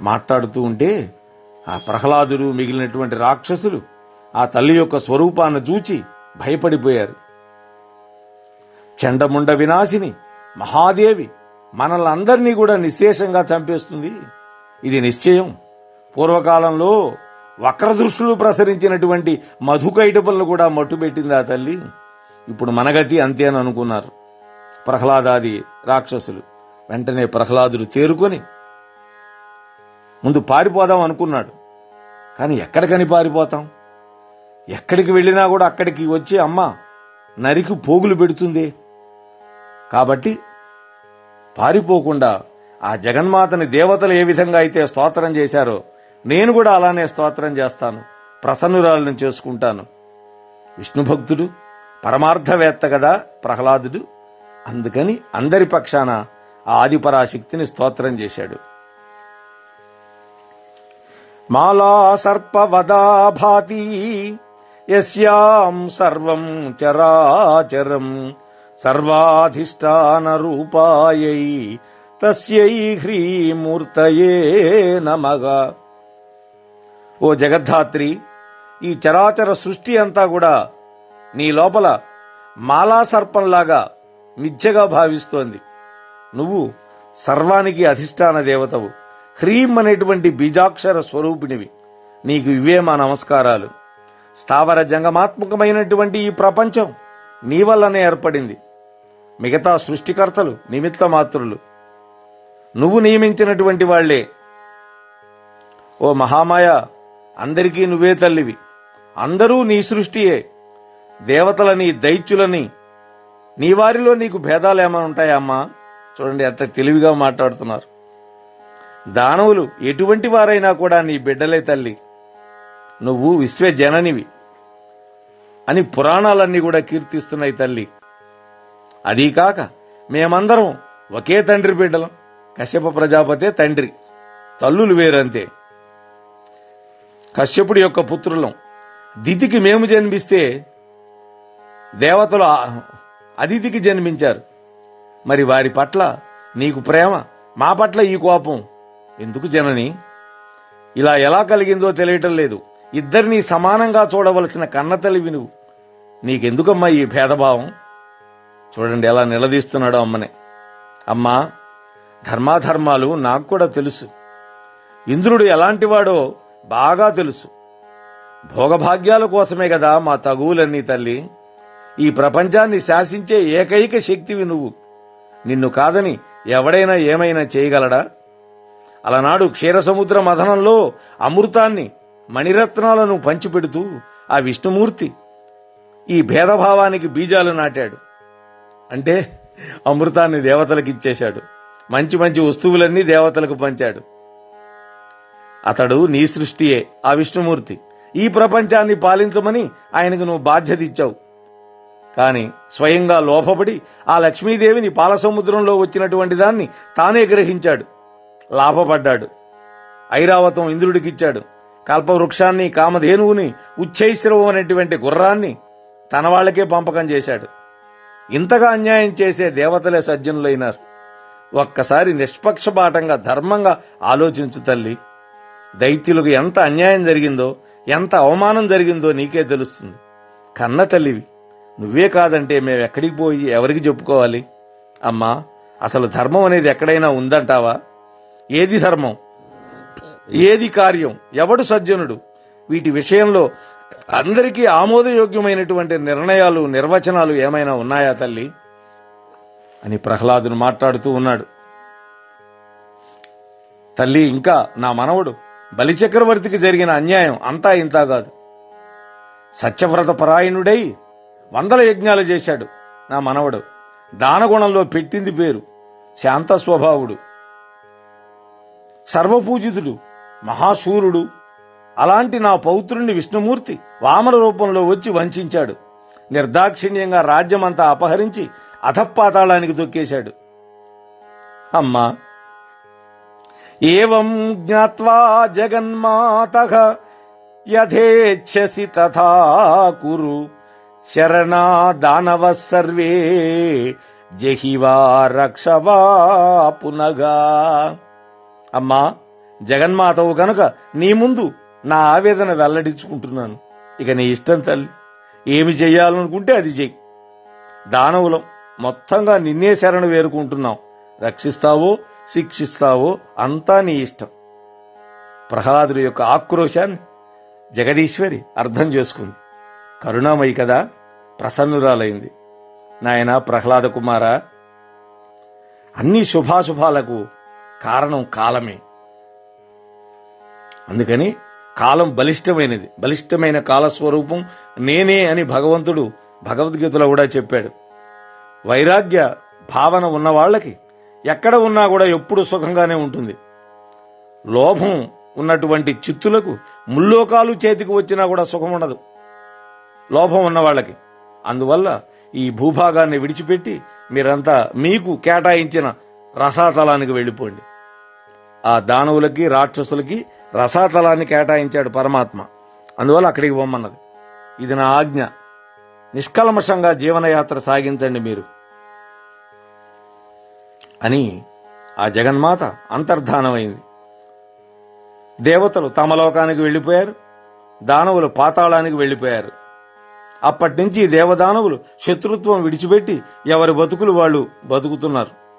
మాట్లాడుతూ ఉంటే ఆ ప్రహ్లాదుడు మిగిలినటువంటి రాక్షసులు ఆ తల్లి యొక్క స్వరూపాన్ని చూచి భయపడిపోయారు. చండముండ వినాశిని మహాదేవి మనల్నందరినీ కూడా నిశ్శేషంగా చంపేస్తుంది. ఇది నిశ్చయం. పూర్వకాలంలో వక్రదృష్టులు ప్రసరించినటువంటి మధుకైటపులను కూడా మట్టుబెట్టింది ఆ తల్లి. ఇప్పుడు మనగతి అంతేననుకున్నారు అనుకున్నారు ప్రహ్లాదాది రాక్షసులు. వెంటనే ప్రహ్లాదుడు తేరుకొని ముందు పారిపోదాం అనుకున్నాడు. కానీ ఎక్కడికని పారిపోతాం ఎక్కడికి వెళ్ళినా కూడా అక్కడికి వచ్చి అమ్మ నరికి పోగులు పెడుతుంది. కాబట్టి పారిపోకుండా ఆ జగన్మాతని దేవతలు ఏ విధంగా అయితే స్తోత్రం చేశారో నేను కూడా అలానే స్తోత్రం చేస్తాను. ప్రసన్నురాలను చేసుకుంటాను. విష్ణు భక్తుడు పరమార్థవేత్త కదా ప్రహ్లాదుడు. అందుకని అందరి పక్షాన ఆ ఆదిపరాశక్తిని స్తోత్రం చేశాడు. మాలా సర్పవదా భాతి యస్యాం సర్వం చరాచరం. సర్వాధిష్టాన రూపాయై తస్యై హ్రీమూర్తయే నమగ ఓ జగద్ధాత్రి ఈ చరాచర సృష్టి అంతా కూడా నీ లోపల మాలా సర్పంలాగా మిథ్యగా భావిస్తోంది. నువ్వు సర్వానికి అధిష్టాన దేవతవు. హ్రీం అనేటువంటి బీజాక్షర స్వరూపిణివి. నీకు ఇవే మా నమస్కారాలు. స్థావర జంగమాత్మకమైనటువంటి ఈ ప్రపంచం నీ వల్లనే ఏర్పడింది. మిగతా సృష్టికర్తలు నిమిత్త మాత్రులు నువ్వు నియమించినటువంటి వాళ్ళే. ఓ మహామాయ అందరికీ నువ్వే తల్లివి. అందరూ నీ సృష్టియే. దేవతలని దైత్యులని. నీ వారిలో నీకు భేదాలు ఏమైనా ఉంటాయా అమ్మా? చూడండి ఎంత తెలివిగా మాట్లాడుతున్నారు. దానవులు ఎటువంటి వారైనా కూడా నీ బిడ్డలే తల్లి. నువ్వు విశ్వజననివి అని పురాణాలన్నీ కూడా కీర్తిస్తున్నాయి తల్లి. అదీ కాక మేమందరం ఒకే తండ్రి బిడ్డలం. కశ్యప ప్రజాపతే తండ్రి. తల్లులు వేరంతే. కశ్యపుడి యొక్క పుత్రులం. దితికి మేము జన్మిస్తే దేవతలు అదితికి జన్మించారు. మరి వారి పట్ల నీకు ప్రేమ మా పట్ల ఈ కోపం ఎందుకు జనని? ఇలా ఎలా కలిగిందో తెలియటం లేదు. ఇద్దరినీ సమానంగా చూడవలసిన కన్నతల్లివి నువ్వు. నీకెందుకమ్మా ఈ భేదభావం? చూడండి ఎలా నిలదీస్తున్నాడో అమ్మనే. అమ్మా ధర్మాధర్మాలు నాకు కూడా తెలుసు. ఇంద్రుడు ఎలాంటివాడో బాగా తెలుసు. భోగభాగ్యాల కోసమే కదా మా తగువులన్నీ తల్లి. ఈ ప్రపంచాన్ని శాసించే ఏకైక శక్తివి నువ్వు. నిన్ను కాదని ఎవడైనా ఏమైనా చేయగలడా? అలనాడు క్షీరసముద్ర మథనంలో అమృతాన్ని మణిరత్నాలను పంచిపెడుతూ ఆ విష్ణుమూర్తి ఈ భేదభావానికి బీజాలు నాటాడు. అంటే అమృతాన్ని దేవతలకు ఇచ్చేశాడు మంచి మంచి వస్తువులన్నీ దేవతలకు పంచాడు. అతడు నీ సృష్టియే ఆ విష్ణుమూర్తి. ఈ ప్రపంచాన్ని పాలించమని ఆయనకు నువ్వు బాధ్యత ఇచ్చావు కాని స్వయంగా లోపపడి ఆ లక్ష్మీదేవిని పాలసముద్రంలో వచ్చినటువంటి దాన్ని తానే గ్రహించాడు. లాభపడ్డాడు. ఐరావతం ఇంద్రుడికిచ్చాడు కల్పవృక్షాన్ని కామధేనువుని ఉచ్చైశ్రవం అనేటువంటి గుర్రాన్ని తన వాళ్ళకే పంపకం చేశాడు. ఇంతగా అన్యాయం చేసే దేవతలే సజ్జనులైనారు. ఒక్కసారి నిష్పక్షపాతంగా ధర్మంగా ఆలోచించు తల్లి. దైత్యులకు ఎంత అన్యాయం జరిగిందో ఎంత అవమానం జరిగిందో నీకే తెలుస్తుంది. కన్న తల్లివి నువ్వే కాదంటే మేము ఎక్కడికి పోయి ఎవరికి చెప్పుకోవాలి? అమ్మా అసలు ధర్మం అనేది ఎక్కడైనా ఉందంటావా? ఏది ధర్మం? ఏది కార్యం? ఎవడు సజ్జనుడు? వీటి విషయంలో అందరికీ ఆమోదయోగ్యమైనటువంటి నిర్ణయాలు నిర్వచనాలు ఏమైనా ఉన్నాయా తల్లి? అని ప్రహ్లాదును మాట్లాడుతూ ఉన్నాడు. తల్లి ఇంకా నా మనవడు బలిచక్రవర్తికి జరిగిన అన్యాయం అంతా ఇంతా కాదు. సత్యవ్రత పరాయణుడై వందల యజ్ఞాలు చేశాడు నా మనవడు. దానగుణంలో పెట్టింది పేరు శాంత స్వభావుడు సర్వపూజితుడు మహాశూరుడు. అలాంటి నా పౌత్రుణ్ణి విష్ణుమూర్తి వామన రూపంలో వచ్చి వంచాడు. నిర్దాక్షిణ్యంగా రాజ్యమంతా అపహరించి అధపాతాళానికి దొక్కేశాడు అమ్మా! ఏం జ్ఞాత్వా జగన్మాత యథేచ్ఛసి తథా కురు. శరణా దానవ సర్వే జహివా రక్షవా పునగా అమ్మా జగన్మాతవు కనుక నీ ముందు నా ఆవేదన వెల్లడించుకుంటున్నాను. ఇక నీ ఇష్టం తల్లి ఏమి చెయ్యాలనుకుంటే అది చెయ్యి. దానవులం మొత్తంగా నిన్నే శరణు వేరుకుంటున్నాం. రక్షిస్తావో శిక్షిస్తావో అంతా నీ ఇష్టం. ప్రహ్లాదుడి యొక్క ఆక్రోశాన్ని జగదీశ్వరి అర్థం చేసుకుంది. కరుణామయి కదా ప్రసన్నురాలైంది. నాయన ప్రహ్లాద కుమారా అన్ని శుభాశుభాలకు కారణం కాలమే. అందుకని కాలం బలిష్టమైనది. బలిష్టమైన కాలస్వరూపం నేనే అని భగవంతుడు భగవద్గీతలో కూడా చెప్పాడు. వైరాగ్య భావన ఉన్న వాళ్ళకి ఎక్కడ ఉన్నా కూడా ఎప్పుడు సుఖంగానే ఉంటుంది. లోభం ఉన్నటువంటి చిత్తులకు ముల్లోకాలు చేతికి వచ్చినా కూడా సుఖం ఉండదు. లోభం ఉన్న వాళ్ళకి. అందువల్ల ఈ భూభాగాన్ని విడిచిపెట్టి మీరంతా మీకు కేటాయించిన రసాతలానికి వెళ్ళిపోండి. ఆ దానవులకి రాక్షసులకి రసాతలాన్ని కేటాయించాడు పరమాత్మ. అందువల్ల అక్కడికి పోమన్నది. ఇది నా ఆజ్ఞ. నిష్కల్మషంగా జీవనయాత్ర సాగించండి మీరు. అని ఆ జగన్మాత అంతర్ధానమైంది. దేవతలు తమ లోకానికి వెళ్ళిపోయారు. దానవులు పాతాళానికి వెళ్ళిపోయారు. అప్పటి నుంచి దేవదానవులు శత్రుత్వం విడిచిపెట్టి ఎవరి బతుకులు వాళ్ళు బతుకుతున్నారు.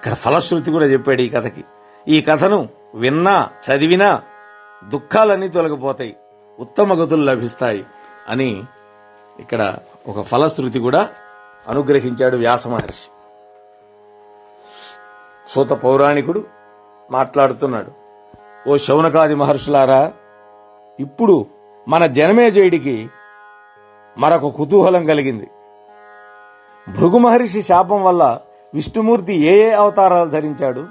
ఇక్కడ ఫలశ్రుతి కూడా చెప్పాడు ఈ కథకి. ఈ కథను విన్నా చదివినా దుఃఖాలన్నీ తొలగిపోతాయి ఉత్తమ గతులు లభిస్తాయి అని ఇక్కడ ఒక ఫలశ్రుతి కూడా అనుగ్రహించాడు వ్యాస మహర్షి. సూత పౌరాణికుడు మాట్లాడుతున్నాడు. ఓ శౌనకాది మహర్షులారా ఇప్పుడు మన జనమేజయుడికి మరొక కుతూహలం కలిగింది. భృగు మహర్షి శాపం వల్ల విష్ణుమూర్తి ఏ ఏ అవతారాలు ధరించాడు?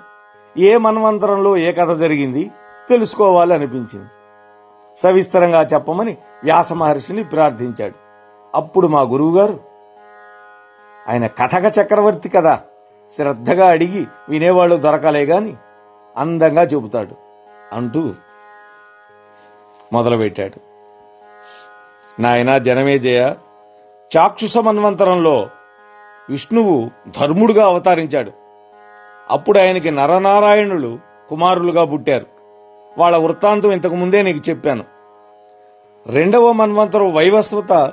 ఏ మన్వంతరంలో ఏ కథ జరిగింది? తెలుసుకోవాలి అనిపించింది. సవిస్తరంగా చెప్పమని వ్యాస మహర్షిని ప్రార్థించాడు. అప్పుడు మా గురువుగారు ఆయన కథక చక్రవర్తి కదా శ్రద్ధగా అడిగి వినేవాళ్ళు దొరకలే గాని అందంగా చెబుతాడు అంటూ మొదలుపెట్టాడు. నాయన జనమేజయ చాక్షుష మన్వంతరంలో విష్ణువు ధర్ముడుగా అవతరించాడు. అప్పుడు ఆయనకి నరనారాయణులు కుమారులుగా పుట్టారు. వాళ్ళ వృత్తాంతం ఇంతకు ముందే నీకు చెప్పాను. రెండవ మన్వంతరం వైవస్వత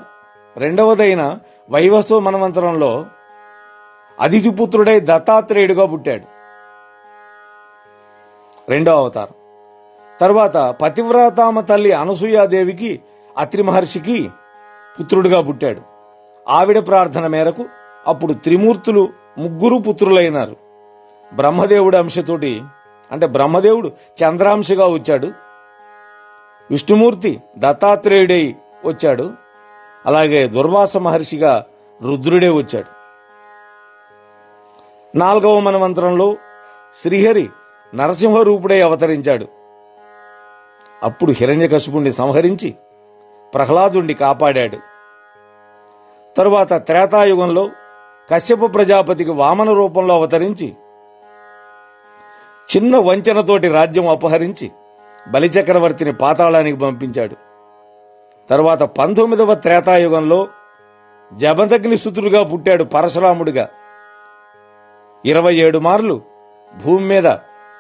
రెండవదైన వైవస్వ మన్వంతరంలో అతిథిపుత్రుడై దత్తాత్రేయుడుగా పుట్టాడు. రెండవ అవతారం. తర్వాత పతివ్రతామ తల్లి అనసూయాదేవికి అత్రి మహర్షికి పుత్రుడిగా పుట్టాడు. ఆవిడ ప్రార్థన మేరకు అప్పుడు త్రిమూర్తులు ముగ్గురు పుత్రులైనారు. బ్రహ్మదేవుడి అంశతోటి అంటే బ్రహ్మదేవుడు చంద్రాంశగా వచ్చాడు. విష్ణుమూర్తి దత్తాత్రేయుడై వచ్చాడు. అలాగే దుర్వాస మహర్షిగా రుద్రుడే వచ్చాడు. నాలుగవ మనమంత్రంలో శ్రీహరి నరసింహ రూపుడై అవతరించాడు. అప్పుడు హిరణ్యకశిపుణ్ణి సంహరించి ప్రహ్లాదుణ్ణి కాపాడాడు. తరువాత త్రేతాయుగంలో కశ్యప ప్రజాపతికి వామన రూపంలో అవతరించి చిన్న వంచనతోటి రాజ్యం అపహరించి బలిచక్రవర్తిని పాతాళానికి పంపించాడు. తరువాత పంతొమ్మిదవ త్రేతాయుగంలో జమదగ్నిసుతుడుగా పుట్టాడు పరశురాముడిగా. ఇరవై ఏడు మార్లు భూమి మీద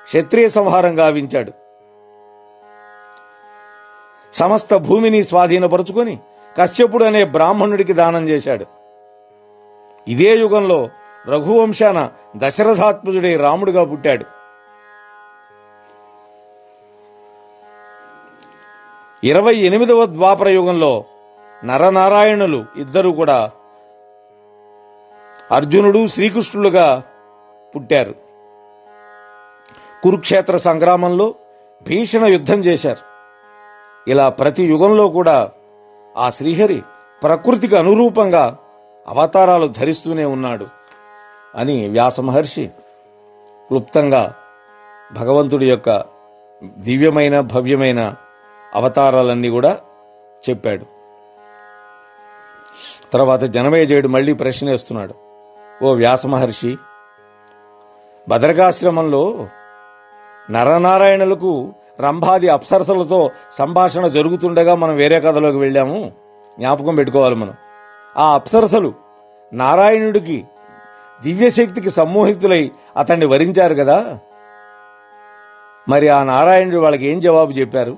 క్షత్రియ సంహారం గావించాడు. సమస్త భూమిని స్వాధీనపరుచుకొని కశ్యపుడు అనే బ్రాహ్మణుడికి దానం చేశాడు. ఇదే యుగంలో రఘువంశాన దశరథాత్మజుడే రాముడుగా పుట్టాడు. ఇరవై ఎనిమిదవ ద్వాపర యుగంలో నరనారాయణులు ఇద్దరు కూడా అర్జునుడు శ్రీకృష్ణులుగా పుట్టారు. కురుక్షేత్ర సంగ్రామంలో భీషణ యుద్ధం చేశారు. ఇలా ప్రతి యుగంలో కూడా ఆ శ్రీహరి ప్రకృతికి అనురూపంగా అవతారాలు ధరిస్తూనే ఉన్నాడు అని వ్యాస మహర్షి క్లుప్తంగా భగవంతుడి యొక్క దివ్యమైన భవ్యమైన అవతారాలన్నీ కూడా చెప్పాడు. తర్వాత జనమేజయుడు మళ్ళీ ప్రశ్న వేస్తున్నాడు. ఓ వ్యాస మహర్షి భద్రకాశ్రమంలో నరనారాయణులకు రంభాది అప్సరసలతో సంభాషణ జరుగుతుండగా మనం వేరే కథలోకి వెళ్ళాము. జ్ఞాపకం పెట్టుకోవాలి మనం. ఆ అప్సరసలు. నారాయణుడికి దివ్యశక్తికి సమ్మోహితులై అతన్ని వరించారు కదా? మరి ఆ నారాయణుడు వాళ్ళకి ఏం జవాబు చెప్పారు?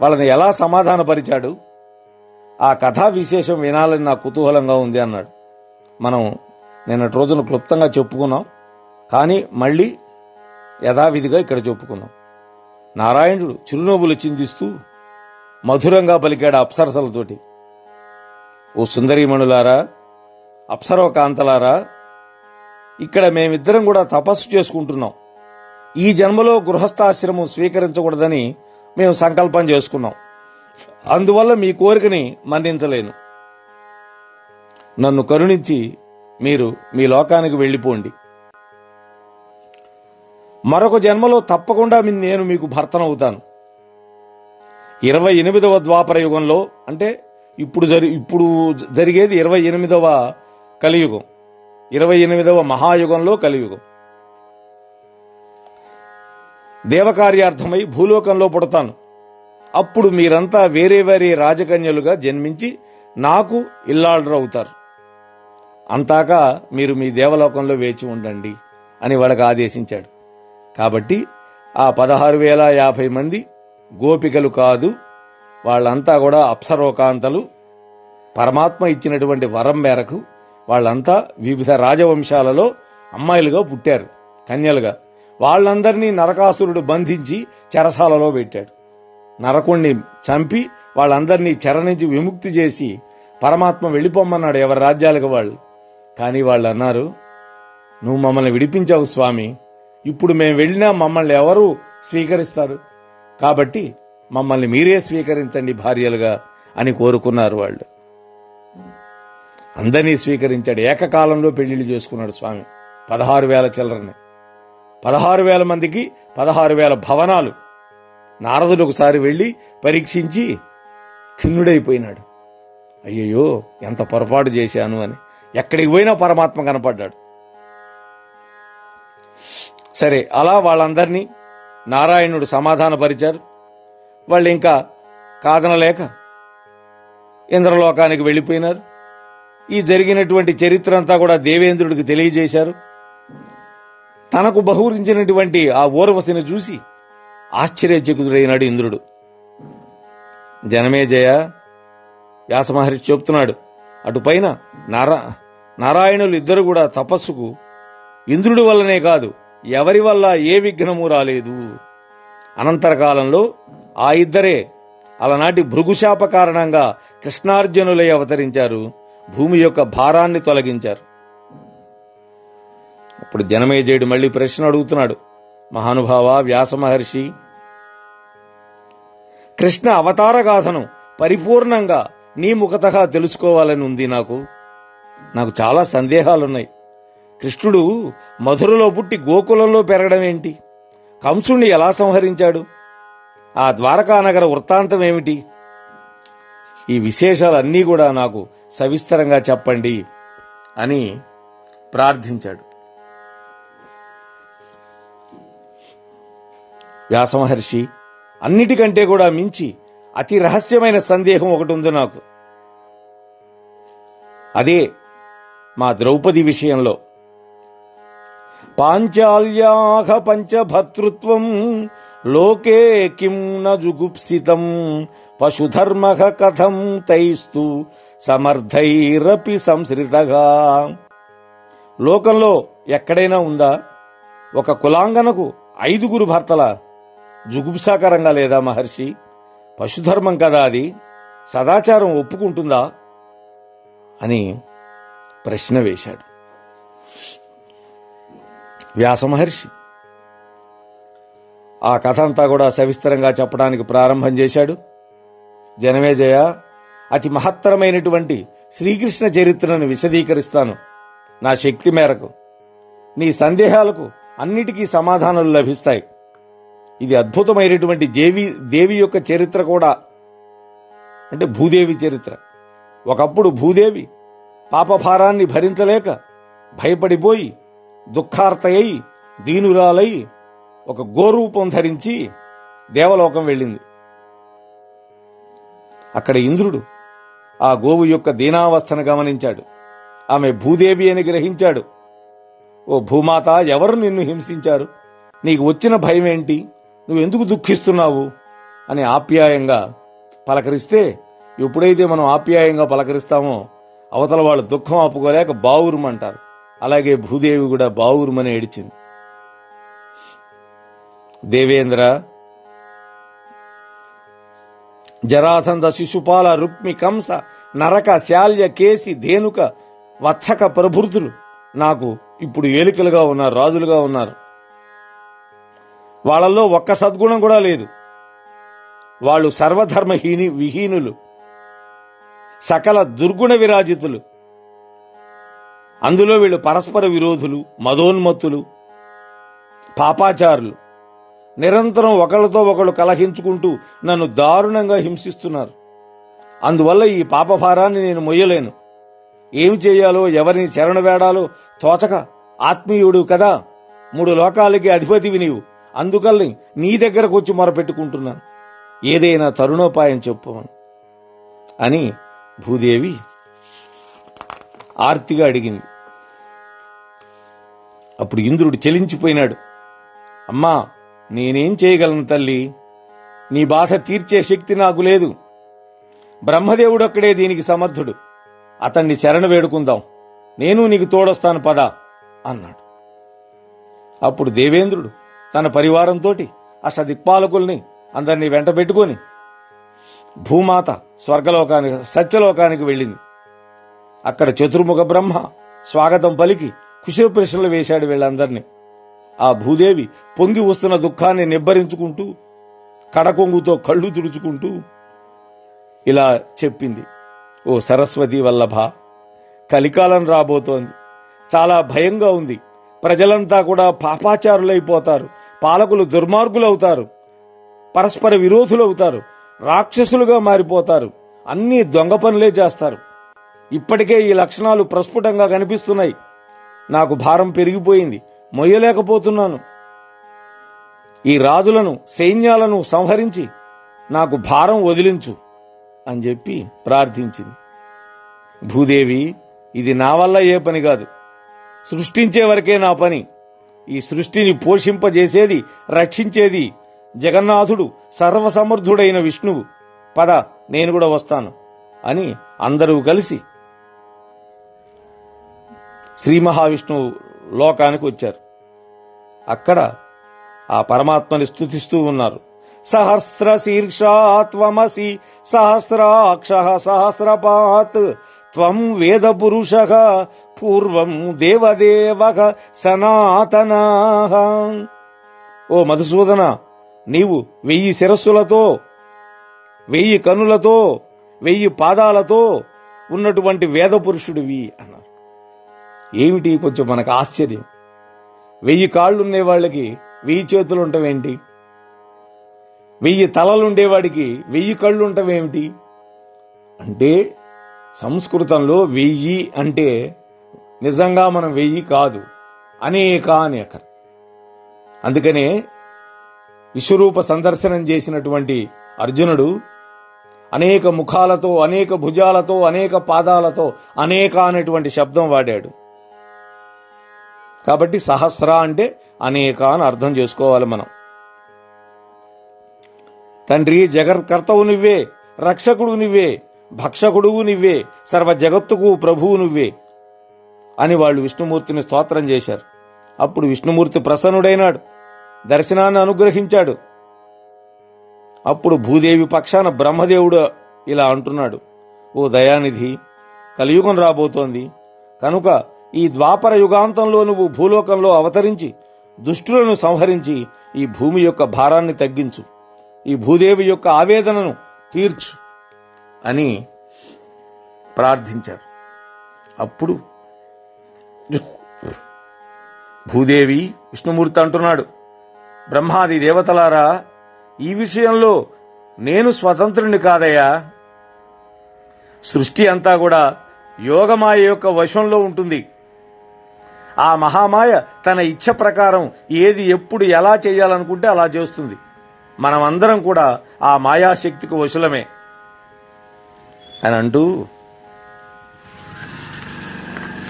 వాళ్ళని ఎలా సమాధానపరిచాడు? ఆ కథా విశేషం వినాలని నాకు కుతూహలంగా ఉంది అన్నాడు. మనం నిన్నటి రోజున క్లుప్తంగా చెప్పుకున్నాం. కానీ మళ్ళీ యథావిధిగా ఇక్కడ చెప్పుకున్నాం. నారాయణుడు చిరునవ్వులు చిందిస్తూ మధురంగా పలికాడు అప్సరసలతోటి. ఓ సుందరీమణులారా అప్సరవకాంతలారా ఇక్కడ మేమిద్దరం కూడా తపస్సు చేసుకుంటున్నాం. ఈ జన్మలో గృహస్థాశ్రమం స్వీకరించకూడదని మేము సంకల్పం చేసుకున్నాం. అందువల్ల మీ కోరికని మన్నించలేను. నన్ను కరుణించి మీరు మీ లోకానికి వెళ్ళిపోండి. మరొక జన్మలో తప్పకుండా నేను మీకు భర్తనవుతాను. ఇరవై ఎనిమిదవ ద్వాపర యుగంలో అంటే ఇప్పుడు జరి ఇప్పుడు జరిగేది ఇరవై ఎనిమిదవ కలియుగం. ఇరవై ఎనిమిదవ మహాయుగంలో కలియుగం. దేవకార్యార్థమై భూలోకంలో పుడతాను. అప్పుడు మీరంతా వేరే వేరే రాజకన్యలుగా జన్మించి నాకు ఇల్లాళ్ళు అవుతారు. అంతాక మీరు మీ దేవలోకంలో వేచి ఉండండి అని వాళ్ళకి ఆదేశించాడు. కాబట్టి ఆ పదహారు వేల యాభై మంది గోపికలు కాదు వాళ్ళంతా కూడా అప్సరోకాంతలు. పరమాత్మ ఇచ్చినటువంటి వరం మేరకు వాళ్ళంతా వివిధ రాజవంశాలలో అమ్మాయిలుగా పుట్టారు కన్యలుగా. వాళ్ళందరినీ నరకాసురుడు బంధించి చెరసాలలో పెట్టాడు. నరకుణ్ణి చంపి వాళ్ళందరినీ చెర నుంచి విముక్తి చేసి పరమాత్మ వెళ్ళిపోమ్మన్నాడు ఎవరి రాజ్యాలకు వాళ్ళు. కానీ వాళ్ళు అన్నారు నువ్వు మమ్మల్ని విడిపించావు స్వామి. ఇప్పుడు మేము వెళ్ళినా మమ్మల్ని ఎవరు స్వీకరిస్తారు? కాబట్టి మమ్మల్ని మీరే స్వీకరించండి భార్యలుగా అని కోరుకున్నారు వాళ్ళు. అందరినీ స్వీకరించాడు. ఏకకాలంలో పెళ్ళిళ్ళు చేసుకున్నాడు స్వామి. పదహారు వేల చిల్లరని. పదహారు వేల మందికి పదహారు వేల భవనాలు. నారదుడు ఒకసారి వెళ్ళి పరీక్షించి ఖిన్నుడైపోయినాడు. అయ్యయ్యో ఎంత పొరపాటు చేశాను అని. ఎక్కడికి పోయినా పరమాత్మ కనపడ్డాడు. సరే అలా వాళ్ళందరినీ నారాయణుడు సమాధానపరిచారు. వాళ్ళు ఇంకా కాదనలేక ఇంద్రలోకానికి వెళ్ళిపోయినారు. ఈ జరిగినటువంటి చరిత్ర అంతా కూడా దేవేంద్రుడికి తెలియజేశారు. తనకు బహూరించినటువంటి ఆ ఊర్వశిని చూసి ఆశ్చర్యచకుతుడైనాడు ఇంద్రుడు. జనమేజయ వ్యాసమహర్షి చెప్తున్నాడు అటుపైన నారా నారాయణులు ఇద్దరు కూడా తపస్సుకు ఇంద్రుడి వల్లనే కాదు ఎవరి వల్ల ఏ విఘ్నము రాలేదు. అనంతరకాలంలో ఆ ఇద్దరే అలనాటి భృగుశాప కారణంగా కృష్ణార్జునులై అవతరించారు. భూమి యొక్క భారాన్ని తొలగించారు. అప్పుడు జనమేజయుడు మళ్ళీ ప్రశ్న అడుగుతున్నాడు. మహానుభావ వ్యాస మహర్షి కృష్ణ అవతార గాథను పరిపూర్ణంగా నీ ముఖతగా తెలుసుకోవాలని ఉంది నాకు. నాకు చాలా సందేహాలున్నాయి. కృష్ణుడు మధురలో పుట్టి గోకులంలో పెరగడం ఏంటి కంసుణ్ణి ఎలా సంహరించాడు? ఆ ద్వారకానగర వృత్తాంతం ఏమిటి? ఈ విశేషాలన్నీ కూడా నాకు సవిస్తరంగా చెప్పండి అని ప్రార్థించాడు. వ్యాసమహర్షి అన్నిటికంటే కూడా మించి అతి రహస్యమైన సందేహం ఒకటి ఉంది నాకు. అదే మా ద్రౌపది విషయంలో. పాంచాల్యాహ పంచభర్తృత్వం లోకే కిం నజుగుప్సితం పశుధర్మ కథం తైస్తు సమర్థైరపి సంశ్రితగా లోకంలో ఎక్కడైనా ఉందా? ఒక కులాంగనకు ఐదుగురు భర్తల జుగుప్సాకరంగా లేదా మహర్షి? పశుధర్మం కదా అది? సదాచారం ఒప్పుకుంటుందా? అని ప్రశ్న వేశాడు. వ్యాస మహర్షి ఆ కథ అంతా కూడా సవిస్తరంగా చెప్పడానికి ప్రారంభం చేశాడు. జనమేజయ అతి మహత్తరమైనటువంటి శ్రీకృష్ణ చరిత్రను విశదీకరిస్తాను నా శక్తి మేరకు. నీ సందేహాలకు అన్నిటికీ సమాధానాలు లభిస్తాయి. ఇది అద్భుతమైనటువంటి దేవి దేవి యొక్క చరిత్ర కూడా. అంటే భూదేవి చరిత్ర. ఒకప్పుడు భూదేవి పాపభారాన్ని భరించలేక భయపడిపోయి దుఃఖార్తయ్యి దీనురాలై ఒక గోరూపం ధరించి దేవలోకం వెళ్ళింది. అక్కడ ఇంద్రుడు ఆ గోవు యొక్క దీనావస్థను గమనించాడు. ఆమె భూదేవి అని గ్రహించాడు. ఓ భూమాత ఎవరు నిన్ను హింసించారు? నీకు వచ్చిన భయం ఏంటి నువ్వు ఎందుకు దుఃఖిస్తున్నావు? అని ఆప్యాయంగా పలకరిస్తే ఎప్పుడైతే మనం ఆప్యాయంగా పలకరిస్తామో అవతల వాళ్ళు దుఃఖం ఆపుకోలేక బావురుమంటారు. అలాగే భూదేవి కూడా బావురుమని ఏడిచింది. దేవేంద్ర జరాసంధ శిశుపాల రుక్మి కంస నరక శాల్య కేసి ధేనుక వత్సక ప్రభృతులు నాకు ఇప్పుడు ఏలికలుగా ఉన్నారు రాజులుగా ఉన్నారు. వాళ్ళల్లో ఒక్క సద్గుణం కూడా లేదు. వాళ్ళు సర్వధర్మహీని విహీనులు సకల దుర్గుణ విరాజితులు. అందులో వీళ్ళు పరస్పర విరోధులు మదోన్మత్తులు పాపాచారులు. నిరంతరం ఒకళ్ళతో ఒకళ్ళు కలహించుకుంటూ నన్ను దారుణంగా హింసిస్తున్నారు. అందువల్ల ఈ పాపభారాన్ని నేను మొయ్యలేను. ఏమి చేయాలో ఎవరిని శరణ వేడాలో తోచక ఆత్మీయుడు కదా మూడు లోకాలకి అధిపతివి నీవు. అందుకల్ని నీ దగ్గరకు వచ్చి మొరపెట్టుకుంటున్నాను. ఏదైనా తరుణోపాయం చెప్పమను. అని భూదేవి ఆర్తిగా అడిగింది. అప్పుడు ఇంద్రుడు చెలించిపోయినాడు. అమ్మా నేనేం చేయగలను తల్లి? నీ బాధ తీర్చే శక్తి నాకు లేదు. బ్రహ్మదేవుడొక్కడే దీనికి సమర్థుడు. అతన్ని శరణ వేడుకుందాం. నేను నీకు తోడొస్తాను పద అన్నాడు. అప్పుడు దేవేంద్రుడు తన పరివారంతోటి అష్టదిక్పాలకుల్ని అందరినీ వెంట పెట్టుకొని భూమాత స్వర్గలోకానికి సత్యలోకానికి వెళ్ళింది. అక్కడ చతుర్ముఖ బ్రహ్మ స్వాగతం పలికి కుశల ప్రశ్నలు వేశాడు వీళ్ళందరినీ. ఆ భూదేవి పొంగి వస్తున్న దుఃఖాన్ని నిబ్బరించుకుంటూ కడకొంగుతో కళ్ళు తుడుచుకుంటూ ఇలా చెప్పింది. ఓ సరస్వతి వల్లభ కలికాలం రాబోతోంది. చాలా భయంగా ఉంది. ప్రజలంతా కూడా పాపాచారులైపోతారు. పాలకులు దుర్మార్గులవుతారు. పరస్పర విరోధులవుతారు. రాక్షసులుగా మారిపోతారు. అన్నీ దొంగ పనులే చేస్తారు. ఇప్పటికే ఈ లక్షణాలు ప్రస్ఫుటంగా కనిపిస్తున్నాయి. నాకు భారం పెరిగిపోయింది. మొయ్యలేకపోతున్నాను. ఈ రాజులను సైన్యాలను సంహరించి నాకు భారం వదిలించు అని చెప్పి ప్రార్థించింది. భూదేవి ఇది నా వల్ల ఏ పని కాదు. సృష్టించే వరకే నా పని. ఈ సృష్టిని పోషింపజేసేది రక్షించేది జగన్నాథుడు సర్వసమర్థుడైన విష్ణువు. పద నేను కూడా వస్తాను అని అందరూ కలిసి శ్రీ మహావిష్ణువు లోకానికి వచ్చారు. అక్కడ ఆ పరమాత్మని స్తుతిస్తూ ఉన్నారు. సహస్ర శీర్షాత్వమసి సహస్రాక్ష సహస్రపాత్ త్వం వేద పురుష పూర్వం దేవదేవ సనాతనా. ఓ మధుసూదన నీవు వెయ్యి శిరస్సులతో వెయ్యి కనులతో వెయ్యి పాదాలతో ఉన్నటువంటి వేద పురుషుడివి అన్నారు. ఏమిటి కొంచెం మనకు ఆశ్చర్యం? వెయ్యి కాళ్ళు ఉండే వాళ్ళకి వెయ్యి చేతులు ఉండవేంటి వెయ్యి తలలు ఉండేవాడికి వెయ్యి కళ్ళు ఉండవేమిటి అంటే సంస్కృతంలో వెయ్యి అంటే నిజంగా మనం వెయ్యి కాదు అనేక అని అక్కడ అందుకనే విశ్వరూప సందర్శనం చేసినటువంటి అర్జునుడు అనేక ముఖాలతో అనేక భుజాలతో అనేక పాదాలతో అనేక అనేటువంటి శబ్దం వాడాడు. కాబట్టి సహస్ర అంటే అనేక అని అర్థం చేసుకోవాలి మనం. తండ్రి జగత్కర్తవు నువ్వే రక్షకుడు నువ్వే భక్షకుడువు నువ్వే సర్వ జగత్తుకు ప్రభువు నువ్వే అని వాళ్ళు విష్ణుమూర్తిని స్తోత్రం చేశారు. అప్పుడు విష్ణుమూర్తి ప్రసన్నుడైనాడు దర్శనాన్ని అనుగ్రహించాడు. అప్పుడు భూదేవి పక్షాన బ్రహ్మదేవుడు ఇలా అంటున్నాడు ఓ దయానిధి కలియుగం రాబోతోంది కనుక ఈ ద్వాపర యుగాంతంలో నువ్వు భూలోకంలో అవతరించి దుష్టులను సంహరించి ఈ భూమి యొక్క భారాన్ని తగ్గించు. ఈ భూదేవి యొక్క ఆవేదనను తీర్చు అని ప్రార్థించారు. అప్పుడు భూదేవి విష్ణుమూర్తి అంటున్నాడు బ్రహ్మాది దేవతలారా ఈ విషయంలో నేను స్వతంత్రుని కాదయ్యా. సృష్టి అంతా కూడా యోగమాయ యొక్క వశంలో ఉంటుంది. ఆ మహామాయ తన ఇచ్ఛ ప్రకారం ఏది ఎప్పుడు ఎలా చేయాలనుకుంటే అలా చేస్తుంది. మనమందరం కూడా ఆ మాయాశక్తికి వశులమే. అని అంటూ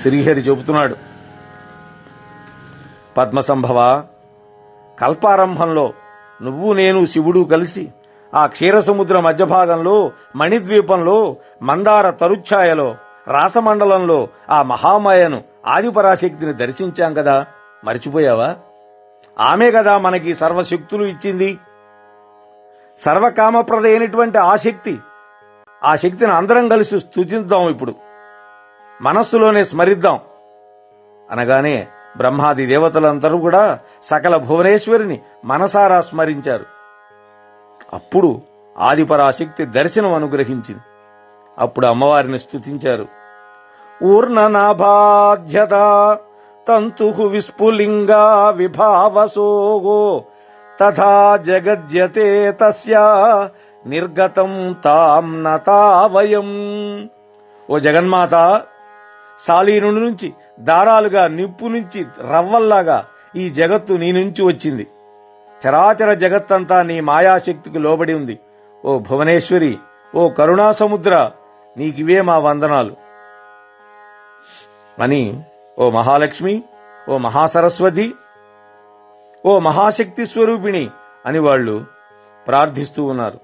శ్రీహరి చెబుతున్నాడు. పద్మసంభవ కల్పారంభంలో నువ్వు నేను శివుడు కలిసి ఆ క్షీరసముద్ర మధ్యభాగంలో మణిద్వీపంలో మందార తరుఛాయలో రాసమండలంలో ఆ మహామాయను ఆదిపరాశక్తిని దర్శించాం కదా. మర్చిపోయావా? ఆమె కదా మనకి సర్వశక్తులు ఇచ్చింది. సర్వకామప్రద అయినటువంటి ఆ శక్తి. ఆ శక్తిని అందరం కలిసి స్థుతిద్దాం ఇప్పుడు. మనస్సులోనే స్మరిద్దాం. అనగానే బ్రహ్మాది దేవతలందరూ కూడా సకల భువనేశ్వరిని మనసారా స్మరించారు. అప్పుడు ఆదిపరాశక్తి దర్శనం అనుగ్రహించింది. అప్పుడు అమ్మవారిని స్థుతించారు ఊర్ణనాభాధ్యత తంతు విస్ఫులింగా విభావసోగో తథా జగజ్యతే తస్యా నిర్గతం తాం నతావయం. ఓ జగన్మాత సాలీనుడి నుంచి దారాలుగా నిప్పు నుంచి రవ్వల్లాగా ఈ జగత్తు నీ నుంచి వచ్చింది. చరాచర జగత్తంతా నీ మాయాశక్తికి లోబడి ఉంది. ఓ భువనేశ్వరి ఓ కరుణాసముద్ర నీకివే మా వందనాలు. అని ఓ మహాలక్ష్మి ఓ మహాసరస్వతి ఓ మహాశక్తి స్వరూపిణి అని వాళ్ళు ప్రార్థిస్తూ ఉన్నారు.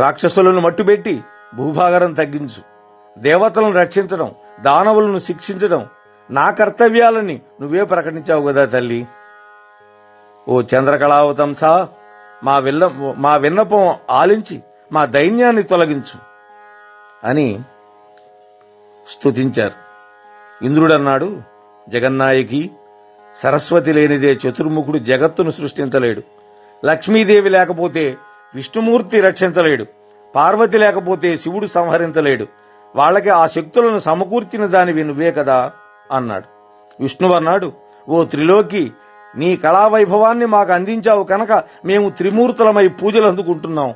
రాక్షసులను మట్టుబెట్టి భూభాగరం తగ్గించు దేవతలను రక్షించడం దానవులను శిక్షించడం నా కర్తవ్యాలని నువ్వే ప్రకటించావు కదా తల్లి. ఓ చంద్రకళావతంసా మా విల్ల మా విన్నపం ఆలించి మా దైన్యాన్ని తొలగించు. అని స్తుతించారు. ఇంద్రుడన్నాడు జగన్నాయకి సరస్వతి లేనిదే చతుర్ముఖుడు జగత్తును సృష్టించలేడు. లక్ష్మీదేవి లేకపోతే విష్ణుమూర్తి రక్షించలేడు. పార్వతి లేకపోతే శివుడు సంహరించలేడు. వాళ్ళకి ఆ శక్తులను సమకూర్చిన దానివి నువ్వే కదా అన్నాడు. విష్ణువు అన్నాడు ఓ త్రిలోకి నీ కళావైభవాన్ని మాకు అందించావు కనుక మేము త్రిమూర్తులమై పూజలు అందుకుంటున్నాం.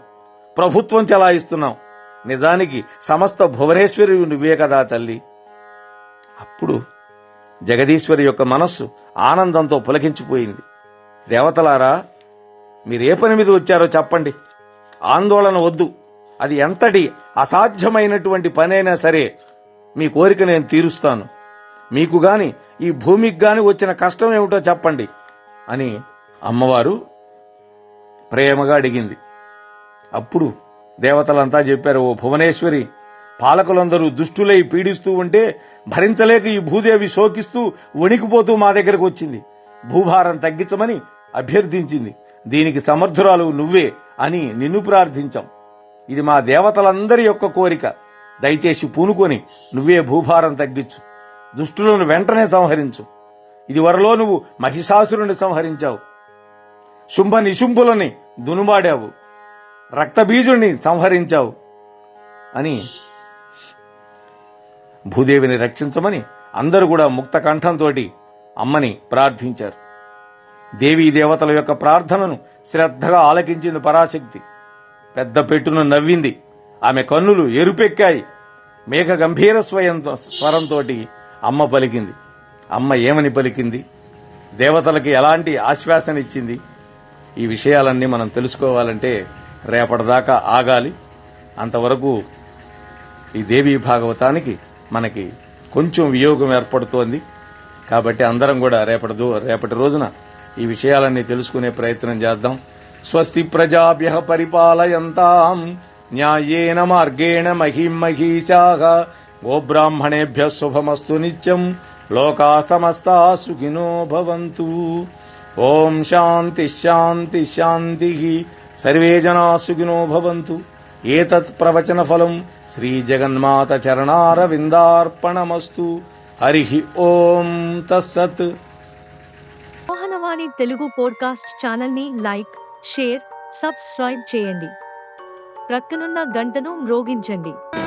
ప్రభుత్వం చెలాయిస్తున్నాం. నిజానికి సమస్త భువనేశ్వరి నువ్వే కదా తల్లి. అప్పుడు జగదీశ్వరి యొక్క మనస్సు ఆనందంతో పులకించిపోయింది. దేవతలారా మీరే పని మీద వచ్చారో చెప్పండి. ఆందోళన వద్దు. అది ఎంతటి అసాధ్యమైనటువంటి పనైనా సరే మీ కోరిక నేను తీరుస్తాను. మీకు గాని ఈ భూమికి గాని వచ్చిన కష్టం ఏమిటో చెప్పండి అని అమ్మవారు ప్రేమగా అడిగింది. అప్పుడు దేవతలంతా చెప్పారు ఓ భువనేశ్వరి పాలకులందరూ దుష్టులై పీడిస్తూ ఉంటే భరించలేక ఈ భూదేవి శోకిస్తూ వణికిపోతూ మా దగ్గరకు వచ్చింది. భూభారం తగ్గించమని అభ్యర్థించింది. దీనికి సమర్థురాలు నువ్వే అని నిన్ను ప్రార్థించాం. ఇది మా దేవతలందరి యొక్క కోరిక. దయచేసి పూనుకొని నువ్వే భూభారం తగ్గించు. దుష్టులను వెంటనే సంహరించు. ఇది వరలో నువ్వు మహిషాసురుని సంహరించావు. శుంభ నిశుంభులని దునుమాడావు. రక్తబీజుణ్ణి సంహరించావు అని భూదేవిని రక్షించమని అందరూ కూడా ముక్త కంఠంతో అమ్మని ప్రార్థించారు. దేవీ దేవతల యొక్క ప్రార్థనను శ్రద్ధగా ఆలకించింది పరాశక్తి. పెద్ద పెట్టును నవ్వింది. ఆమె కన్నులు ఎరుపెక్కాయి. మేఘ గంభీర స్వయంతో స్వరంతో అమ్మ పలికింది. అమ్మ ఏమని పలికింది? దేవతలకి ఎలాంటి ఆశ్వాసన ఇచ్చింది ఈ విషయాలన్నీ మనం తెలుసుకోవాలంటే రేపటిదాకా ఆగాలి. అంతవరకు ఈ దేవీ భాగవతానికి మనకి కొంచెం వియోగం ఏర్పడుతోంది. కాబట్టి అందరం కూడా రేపటి రేపటి రోజున ఈ విషయాలన్నీ తెలుసుకునే ప్రయత్నం చేద్దాం. స్వస్తి ప్రజాభ్య పరిపాలయంతాం. న్యాయేన మార్గేణ మహిం మహిషాః గోబ్రాహ్మణేభ్య శుభమస్తు నిత్యం. లోకా సమస్తా సుఖినో భవంతు. ఓం శాంతి శాంతి శాంతి. సర్వే జనా సుఖినో భవంతు. ఏతత్ ప్రవచన ఫలం. శ్రీ జగన్మాత చరణారవిందార్పణమస్తు. హరి ఓం తస్సత్. మోహనవాణి తెలుగు పోడ్కాస్ట్ ఛానల్ని లైక్ షేర్ సబ్స్క్రైబ్ చేయండి. ప్రక్కనున్న గంటను మ్రోగించండి.